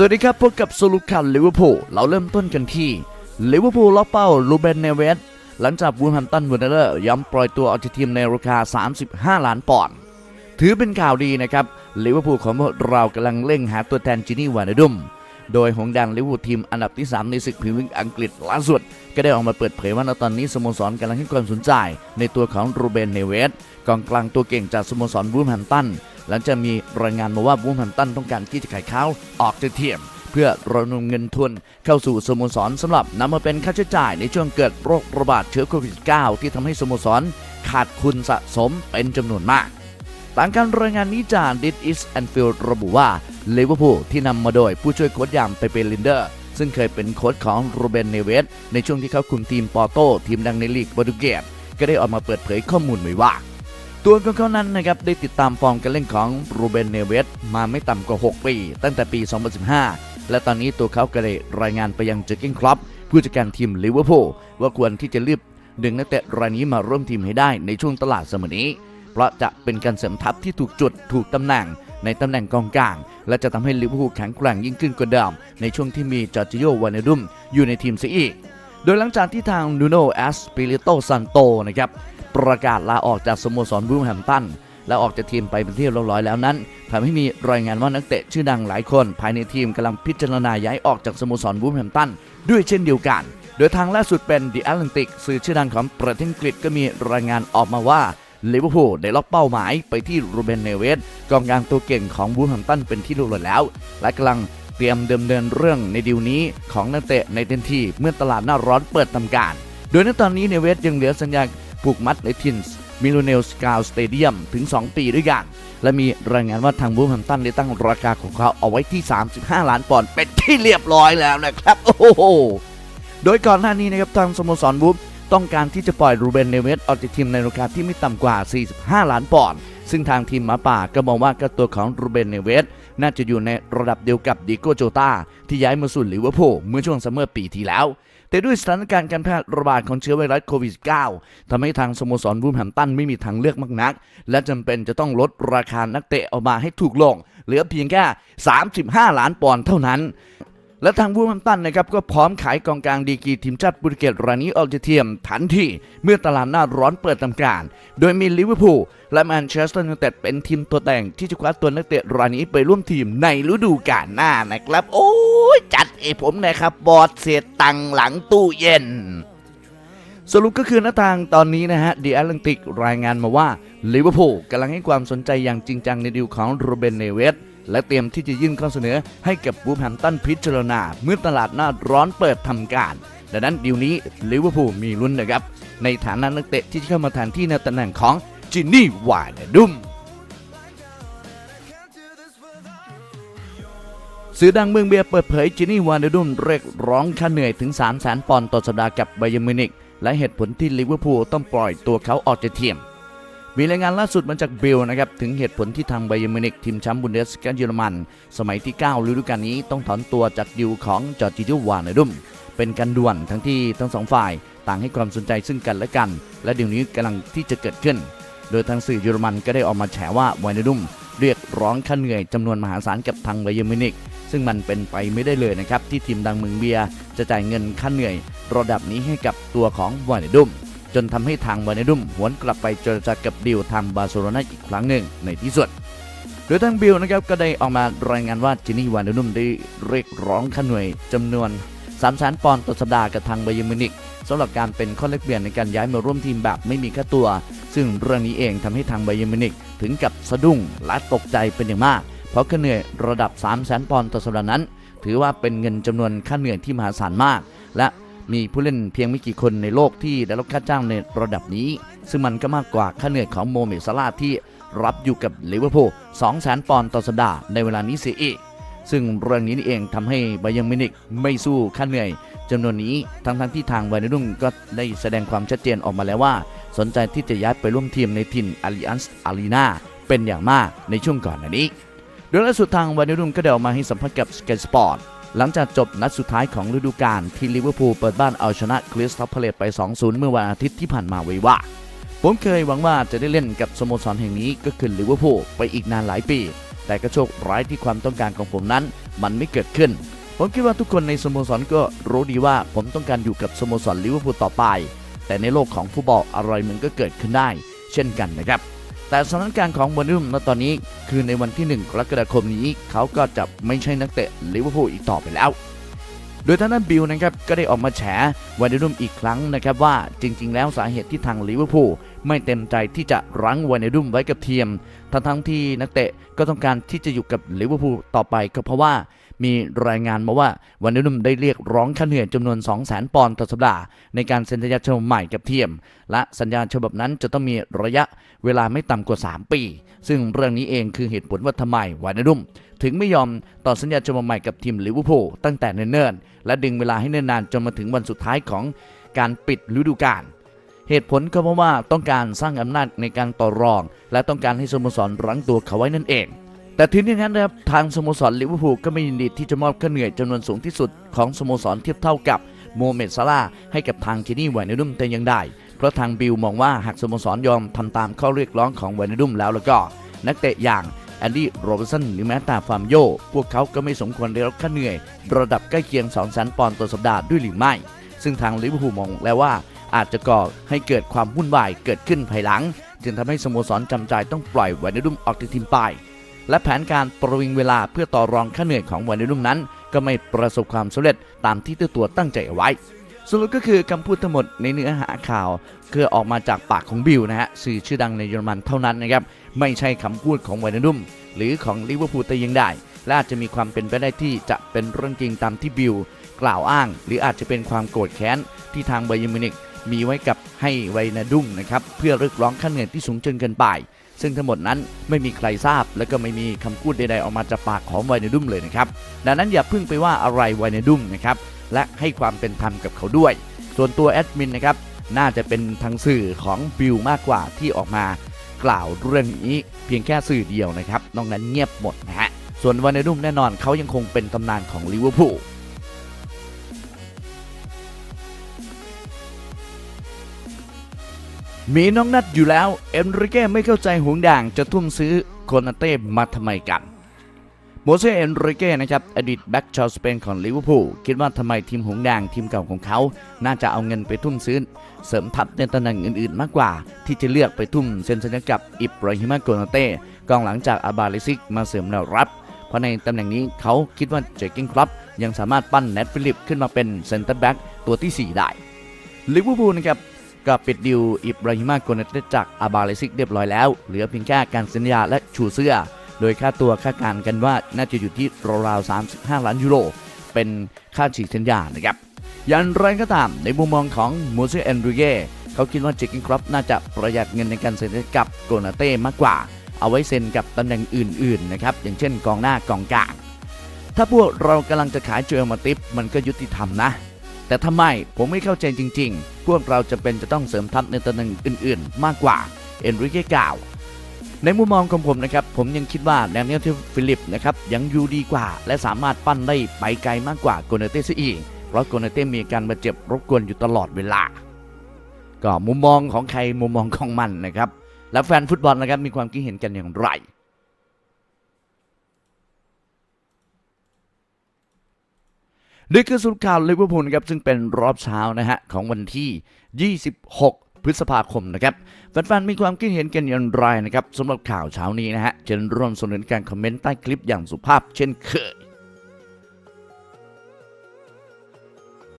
สวัสดีครับ พบกับสรุปข่าวลิเวอร์พูลเราเริ่มต้นกันที่ลิเวอร์พูลล็อกเป้าลูเบนเนเวสหลังจากวูลแฮมตันวูนเนอร์ยอมปล่อยตัวออกจากทีมในราคา 35 ล้านปอนด์ถือเป็นข่าวดีนะครับลิเวอร์พูลของพวกเรากำลังเร่งหาตัวแทนจินี่วานาดุม โดยหงส์แดงลิเวอร์พูลทีมอันดับที่ 3 ในศึกพรีเมียร์ลีกอังกฤษล่าสุด ก็ได้ออกมาเปิดเผยว่าณตอนนี้สโมสรกำลังให้ความสนใจ ในตัวของรูเบนเนเวสกองกลางตัวเก่งจากสโมสรวูลแฮมตันหลังจากมีรายงานมาว่าวูลแฮมตันต้องการที่จะขายเขาออกจากทีมเพื่อระดมเงินทุนเข้าสู่สโมสรสำหรับนำมาเป็นค่าใช้จ่ายในช่วงเกิดโรคระบาดเชื้อโควิด -19 ที่ทำให้สโมสรขาดทุนสะสมเป็นจำนวนมากตามการรายงานนี้จากดิ i อิสแอนฟิลระบุว่า ลิเวอร์พูลที่นำมาโดยผู้ช่วยโค้ชอย่างเปเปลินเดอร์ ซึ่งเคยเป็นโค้ชของโรเบนเนเวสในช่วงที่เขาคุมทีมปอร์โตทีมดังในลีกโปรตุเกสก็ได้ออกมาเปิดเผยข้อมูลไว้ว่า ตัวของเขานั้นนะครับได้ติดตามฟอร์มการเล่นของโรเบนเนเวสมาไม่ต่ำกว่า 6 ปี ตั้งแต่ปี 2015 และตอนนี้ตัวเขาก็ได้รายงานไปยังเจอร์เก้นคลับผู้จัดการทีมลิเวอร์พูลว่าควรที่จะรีบดึงนักเตะรายนี้มาร่วมทีมให้ได้ในช่วงตลาดเสมอนี้ เพราะจะเป็นการเสริมทัพที่ถูกจุดถูกตำแหน่ง ในตำแหน่งกองกลาง และจะทำให้ลิเวอร์พูลแข็งแกร่งยิ่งขึ้นกว่าเดิมในช่วงที่มีจอร์จิโยวานาดุมอยู่ในทีมเสียอีก โดยหลังจากที่ทางนูโนแอสปิริโตซันโตนะครับประกาศลาออกจากสโมสรบูมแฮมตันและออกจากทีมไปเป็นที่เรียบร้อยแล้วนั้นทำให้มีรายงานว่านักเตะชื่อดังหลายคน ภายในทีมกำลังพิจารณาย้ายออกจากสโมสรบูมแฮมตันด้วยเช่นเดียวกัน โดยทางล่าสุดเป็น The Atlantic สื่อชื่อดังของประเทศอังกฤษก็มีรายงานออกมาว่า ลิเวอร์พูลได้ล็อกเป้าหมายไปที่รูเบนเนเวสกองกลางตัวเก่งของบูมแฮมตันเป็นที่รียบร้อยแล้ว และกำลังเตรียมเดิมเนินเรื่องในดีลนี้ของนักเตะในเต็มที่เมื่อตลาดหน้าร้อนเปิดทำการ โดยในตอนนี้เนเวสยังเหลือสัญญาผูกมัดในทินส์มิโลเนลสกาวสเตเดียมถึง 2 ปีด้วยกัน และมีรายงานว่าทางบูมแฮมตันได้ตั้งราคาของเขาเอาไว้ที่ 35 ล้านปอนด์เป็นที่เรียบร้อยแล้วนะครับ โอ้โห โดยก่อนหน้านี้นะครับทางสโมสรบูฟ ต้องการที่จะปล่อยรูเบนเนเวสออกจากทีมในราคาที่ไม่ต่ำกว่า 45 ล้านปอนด์ซึ่งทางทีมหมาป่าก็มองว่าก็ตัวของรูเบนเนเวสน่าจะอยู่ในระดับเดียวกับดิโกโจตาที่ย้ายมาสู่ลิเวอร์พูลเมื่อช่วงซัมเมอร์ปีที่แล้ว แต่ด้วยสถานการณ์การแพร่ระบาดของเชื้อไวรัสโควิด -19 ทำให้ทางสโมสรวูลแฮมตันไม่มีทางเลือกมากนัก และจำเป็นจะต้องลดราคานักเตะออกมาให้ถูกลง เหลือเพียงแค่ 35 ล้านปอนด์เท่านั้น และทางวูแฮมตันนะครับก็พร้อมขายกองกลางดีกีทีมชาติโปรตุเกสรายนี้ออกจากทียมทันทีเมื่อตลาดหน้าร้อนเปิดทำการ โดยมีลิเวอร์พูลและแมนเชสเตอร์ยูไนเต็ดเป็นทีมตัวแต่งที่จะคว้าตัวนักเตะรายนี้ไปร่วมทีมในฤดูกาลหน้านะครับ โอ้ยจัดเอผมนะครับบอสเศษตังหลังตู้เย็นสรุปก็คือหน้าทางตอนนี้นะฮะดีแอตแลนติกรายงานมาว่าลิเวอร์พูลกำลังให้ความสนใจอย่างจริงจังในดีลของโรเบนเนเวส และเตรียมที่จะยื่นข้อเสนอให้กับบูมแฮมตันพิจารณา เมื่อตลาดหน้าร้อนเปิดทำการ ดังนั้นดีลนี้ลิเวอร์พูลมีลุ้นนะครับ ในฐานะนักเตะที่จะเข้ามาแทนที่ในตำแหน่งของจินนี่วานดุมสื่อดังเมืองเบียร์เปิดเผยจินนี่วานเดดุมเรียกร้องค่าเหนื่อยถึง 3 0 0 0 0 0ปอนด์ต่อสัปดาห์กับไบเยร์มิวนิกและเหตุผลที่ลิเวอร์พูลต้องปล่อยตัวเขาออกจากทีม มีรายงานล่าสุดมาจากเบลนะครับ ถึงเหตุผลที่ทางไบเยร์มินิกทีมแชมป์บุนเดสกาเยอรมัน สมัยที่ 9 ฤดูกาลนี้ต้องถอนตัวจากดิวของจอร์จิโยวานเดดุมเป็นการด่วนทั้งที่ทั้งสองฝ่าย ต่างให้ความสนใจซึ่งกันและกัน และเดี๋ยวนี้กำลังที่จะเกิดขึ้น โดยทางสื่อเยอรมันก็ได้ออกมาแฉว่าวานดุมเรียกร้องค่าเหนื่อยจำนวนมหาศาลกับทางไบเยร์มินิกซึ่งมันเป็นไปไม่ได้เลยนะครับที่ทีมดังเมืองเบียจะจ่ายเงินค่าเหนื่อย ระดับนี้ให้กับตัวของวานดุม จนทำให้ทางวานเนดุมหวนกลับไปเจรจากับดิวทางบาร์เซโลนาอีกครั้งหนึ่งในที่สุดโดยทางบิลนะครับก็ได้ออกมารายงานว่าจินี่วานเนดุมได้เรียกร้องค่าหนื่อยจำนวน3 0 0 0 0 0ปอนด์ต่อสัปดาห์กับทางไบเยมินิกสำหรับการเป็นข้อแลกเปลี่ยนในการย้ายมาร่วมทีมแบบไม่มีค่าตัว ซึ่งเรื่องนี้เองทำให้ทางไบเยมินิกถึงกับสะดุ้งและตกใจเป็นอย่างมาก เพราะค่าเหนื่อยระดับ3 0 0 0 0 0ปอนด์ต่อสัปดาห์นั้น ถือว่าเป็นเงินจำนวนค่าเหนื่อยที่มหาศาลมาก และ มีผู้เล่นเพียงไม่กี่คนในโลกที่ได้รับค่าจ้างในระดับนี้ ซึ่งมันก็มากกว่าค่าเหนื่อยของโมเมดซาลาห์ที่รับอยู่กับลิเวอร์พูล200,000ปอนด์ต่อสัปดาห์ในเวลานี้เสียอีกซึ่งเรื่องนี้นี่เองทำให้ไบยร์นมินิกไม่สู้ค่าเหนื่อยจำนวนนี้ทั้งทั้งๆที่ทางไบเนดุงก็ได้แสดงความชัดเจนออกมาแล้วว่า สนใจที่จะย้ายไปร่วมทีมในถิ่นอาริอันส์อารีนาเป็นอย่างมากในช่วงก่อนหน้านี้โดยล่าสุดทางไบเนดุงก็ได้ออกมาให้สัมภาษณ์กับสเกตสปอร์ต หลังจากจบนัดสุดท้ายของฤดูกาลที่ลิเวอร์พูลเปิดบ้านเอาชนะคริสตัลพาเลตไป 2-0 เมื่อวันอาทิตย์ที่ผ่านมาไว้ว่า ผมเคยหวังว่าจะได้เล่นกับสโมสรแห่งนี้ก็คือลิเวอร์พูลไปอีกนานหลายปี แต่ก็โชคร้ายที่ความต้องการของผมนั้น มันไม่เกิดขึ้น ผมคิดว่าทุกคนในสโมสรก็รู้ดีว่าผมต้องการอยู่กับสโมสรลิเวอร์พูลต่อไป แต่ในโลกของฟุตบอลอะไรมันก็เกิดขึ้นได้ เช่นกันนะครับแต่สถานการณ์ของวานิดุมณตอนนี้ คือในวันที่ 1 กรกฎาคมนี้ เขาก็จะไม่ใช่นักเตะลิเวอร์พูลอีกต่อไปแล้ว โดยท่านนั้นบิลนะครับก็ได้ออกมาแฉวานิดุมอีกครั้งนะครับว่าจริง ๆ แล้วสาเหตุที่ทางลิเวอร์พูลไม่เต็มใจที่จะรั้งวานิดุมไว้กับทีม ทั้งทั้งๆที่นักเตะก็ต้องการที่จะอยู่กับลิเวอร์พูลต่อไปก็เพราะว่า มีรายงานมาว่าวานิดุมได้เรียกร้องค่าเหนื่อยจำนวน 2 0 0 0 0 0 ปอนด์ต่อสัปดาห์ในการเซ็นสัญญาฉบับใหม่กับทีมและสัญญาฉบับนั้นจะต้องมีระยะเวลาไม่ต่ำกว่า 3 ปี ซึ่งเรื่องนี้เองคือเหตุผลว่าทำไมวานิดุมถึงไม่ยอมต่อสัญญาฉบับใหม่กับทีมลิเวอร์พูลตั้งแต่เนิ่นๆและดึงเวลาให้เนิ่นนานจนมาถึงวันสุดท้ายของการปิดฤดูกาลเหตุผลก็เพราะว่าต้องการสร้างอำนาจในการต่อรอง และต้องการให้สโมสรรั้งตัวเขาไว้นั่นเอง แต่ถึงอย่างนั้นนะครับทางสโมสรลิเวอร์พูลก็ไม่ยินดีที่จะมอบค่าเหนื่อยจำนวนสูงที่สุดของสโมสรเทียบเท่ากับโมเมดซาลาให้กับทางเจนี่ไวนาดุมแต่ยังได้ เพราะทางบิลมองว่าหากสโมสรยอมทำตามข้อเรียกร้องของไวนาดุมแล้วแล้วก็ นักเตะอย่างแอนดี้โรบินสันหรือแม้แต่ฟาร์มโยพวกเขาก็ไม่สมควรได้รับค่าเหนื่อย ระดับใกล้เคียง2 0 0 0 0ปอนด์ต่อสัปดาห์ด้วยหรือไม่ ซึ่งทางลิเวอร์พูลมองแล้วว่าอาจจะก่อให้เกิดความวุ่นวายเกิดขึ้นภายหลัง จึงทำให้สโมสรจำใจต้องปล่อยไวนาดุมออกจากทีมไป และแผนการประวิงเวลาเพื่อต่อรองค่าเหนื่อยของไวนาดุมนั้น ก็ไม่ประสบความสำเร็จตามที่เจ้าตัวตั้งใจเอาไว้สรุปก็คือคำพูดทั้งหมดในเนื้อหาข่าวคือออกมาจากปากของบิลนะฮะสื่อชื่อดังในเยอรมันเท่านั้นนะครับไม่ใช่คำพูดของไวนาดุมหรือของลิเวอร์พูลแต่อยังได้ และอาจจะมีความเป็นไปได้ที่จะเป็นเรื่องจริงตามที่บิลกล่าวอ้าง หรืออาจจะเป็นความโกรธแค้นที่ทางไบยมินิกมีไว้กับให้ไวนาดุมนะครับเพื่อเรียกร้องค่าเหนื่อยที่สูงจนเกินไป ซึ่งทั้งหมดนั้นไม่มีใครทราบ และก็ไม่มีคำพูดใดๆออกมาจากปากของไวนดุมเลยนะครับ ดังนั้นอย่าพิ่งไปว่าอะไรไวนดุมนะครับ และให้ความเป็นธรรมกับเขาด้วย ส่วนตัวแอดมินนะครับ น่าจะเป็นทางสื่อของบิลมากกว่าที่ออกมากล่าวเรื่องนี้เพียงแค่สื่อเดียวนะครับ นอกนั้นเงียบหมดนะฮะ ส่วนวานาดุมแน่นอนเขายังคงเป็นตำนานของลิเวอร์พูล มีน้องนัดอยู่แล้ว เอนริเก้ไม่เข้าใจหวงด่างจะทุ่มซื้อโคนาเต้มาทำไมกันโมเซเอนริเก้นะครับอดีตแบ็กชาวสเปนของลิเวอร์พูลคิดว่าทำไมทีมหงส์แดงทีมเก่าของเขา น่าจะเอาเงินไปทุ่มซื้อ เสริมทัพในตำแหน่งอื่นๆ มากกว่า ที่จะเลือกไปทุ่มเซ็นสัญญากับอิบราฮิมาโกนาเต้กองหลังจากอาบาลิซิกมาเสริมแนวรับเพราะในตำแหน่งนี้เขาคิดว่าเจอร์เกินคลับยังสามารถปั้นเนทฟิลิปขึ้นมาเป็นเซนเตอร์แบ็กตัวทีสี่4 ได้ลิเวอร์พูลนะครับ ก็ปิดดิวอิบราฮิมาโกเนเตจากอาบาเลซิกเรียบร้อยแล้ว เหลือเพียงแค่การสัญญาและชูเสื้อ โดยค่าตัวคาดการกันว่าน่าจะอยู่ที่ราวๆ35 ล้านยูโร เป็นค่าฉีกสัญญานะครับอย่างไรก็ตามในมุมมองของมูเซเอนริเก้เขาคิดว่าเจคกินครับน่าจะประหยัดเงินในการเซ็นกับโกนาเต้มากกว่า เอาไว้เซ็นกับตำแหน่งอื่นๆนะครับอย่างเช่นกองหน้ากองกลางถ้าพวกเรากำลังจะขายเจอมาติปมันก็ยุติธรรมนะ แต่ทำไมผมไม่เข้าใจจริง ๆ พวกเราจะเป็นจะต้องเสริมทัพในตำแหน่งอื่น ๆ มากกว่าเอนริเก้กล่าวในมุมมองของผมนะครับ ผมยังคิดว่าแดเนียลที่ฟิลิปนะครับยังอยู่ดีกว่า และสามารถปั้นได้ไปไกลมากกว่าโกเนเต้ซะอีกเพราะโกเนเต้มีอาการบาดเจ็บรบกวนอยู่ตลอดเวลา ก็มุมมองของใครมุมมองของมันนะครับ และแฟนฟุตบอลนะครับมีความคิดเห็นกันอย่างไร นี่คือสุดข่าวลิเวอร์พูลครับซึ่งเป็นรอบเช้านะฮะของวันที่ 26 พฤษภาคมนะครับแฟนๆมีความคิดเห็นกันอย่างไรนะครับสำหรับข่าวเช้านี้นะฮะเชิญร่วมสนุนการคอมเมนต์ใต้คลิปอย่างสุภาพเช่นเคย